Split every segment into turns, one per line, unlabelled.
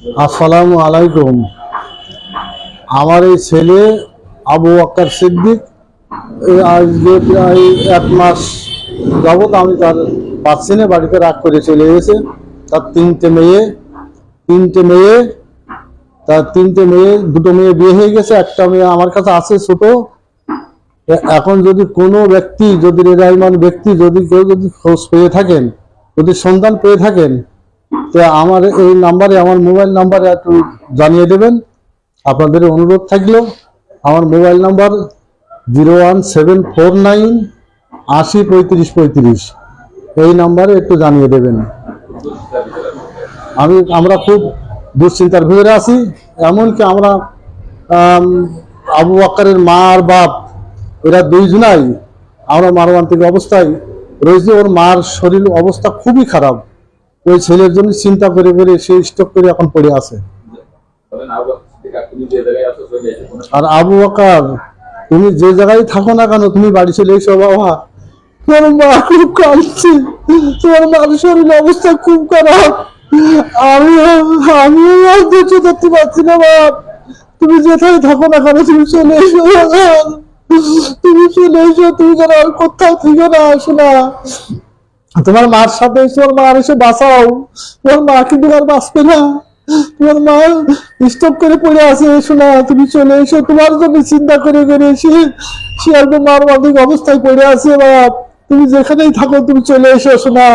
আসসালামু আলাইকুম। আমার এই ছেলে আবু আক্কার সিদ্দিক আজকে প্রায় এক মাস যাবৎ আমি তার পাচ্ছি না বাড়িতে রাগ করে চলে গেছে। তার তিনটে মেয়ে তিনটে মেয়ে, তার তিনটে মেয়ে, দুটো মেয়ে বিয়ে হয়ে গেছে, একটা মেয়ে আমার কাছে আছে ছোট। এখন যদি কোনো ব্যক্তি, যদি রেজাইমান ব্যক্তি, যদি কেউ যদি খোঁজ পেয়ে থাকেন, যদি সন্ধান পেয়ে থাকেন তো আমার এই নাম্বারে, আমার মোবাইল নাম্বারে একটু জানিয়ে দেবেন। আপনাদের অনুরোধ থাকল, আমার mobile number zero one seven four nine আশি পঁয়ত্রিশ পঁয়ত্রিশ। এই নাম্বারে একটু জানিয়ে দেবেন। আমি, আমরা খুব দুশ্চিন্তার ভিতরে আছি, এমনকি আমরা আবু বাক্কারের মা আর বাপ, এরা দুইজনাই, আমরা মারবান্তিক অবস্থায় রয়েছে, ওর মার শরীর অবস্থা খুবই খারাপ। ওই ছেলের জন্য চিন্তা করে করে সে স্টক করে এখন পড়ে আছে। আর আবু বাকার তুমি যে জায়গায় থাকো না কেন তুমি বাড়ি চলে এসো বাবা। তোমার মা খুব কাঁদছে। তোমার মার শরীর অবস্থা খুব খারাপ। আমি আমি আর ধরতে পারছি না বাপ তুমি যেখানে থাকো না কেন তুমি চলে এসো তুমি চলে এসো তুমি যেন আর কোথাও থেকে না আসো না তোমার মার সাথে তোমার মা এসে বাঁচাও। তোমার মা কিন্তু আর বাঁচবে না। তোমার মা স্টপ করে পড়ে আছে, এসো না, তুমি চলে এসো। তোমার জন্য চিন্তা করে করে এসে সে একদম মারমাদিক অবস্থায় পড়ে আছে বাপ তুমি যেখানেই থাকো, তুমি চলে এসো এসো না।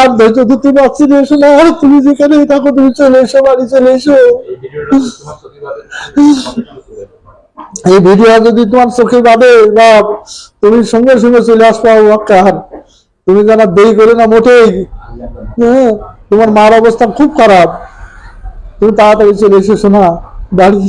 আর ধৈর্য ধরতে পারছি না, এসো না। তুমি যেখানেই থাকো, তুমি চলে এসো, বাড়ি চলে এসো। এই ভিডিও যদি তোমার চোখে বাদে বা তুমি সঙ্গে সঙ্গে চলে আসবা ওয়াক্কার তুমি যেন দেরি করে না, মোটেই। হ্যাঁ তোমার মার অবস্থা খুব খারাপ। তুমি তাড়াতাড়ি চলে এসেছ না বাড়ি।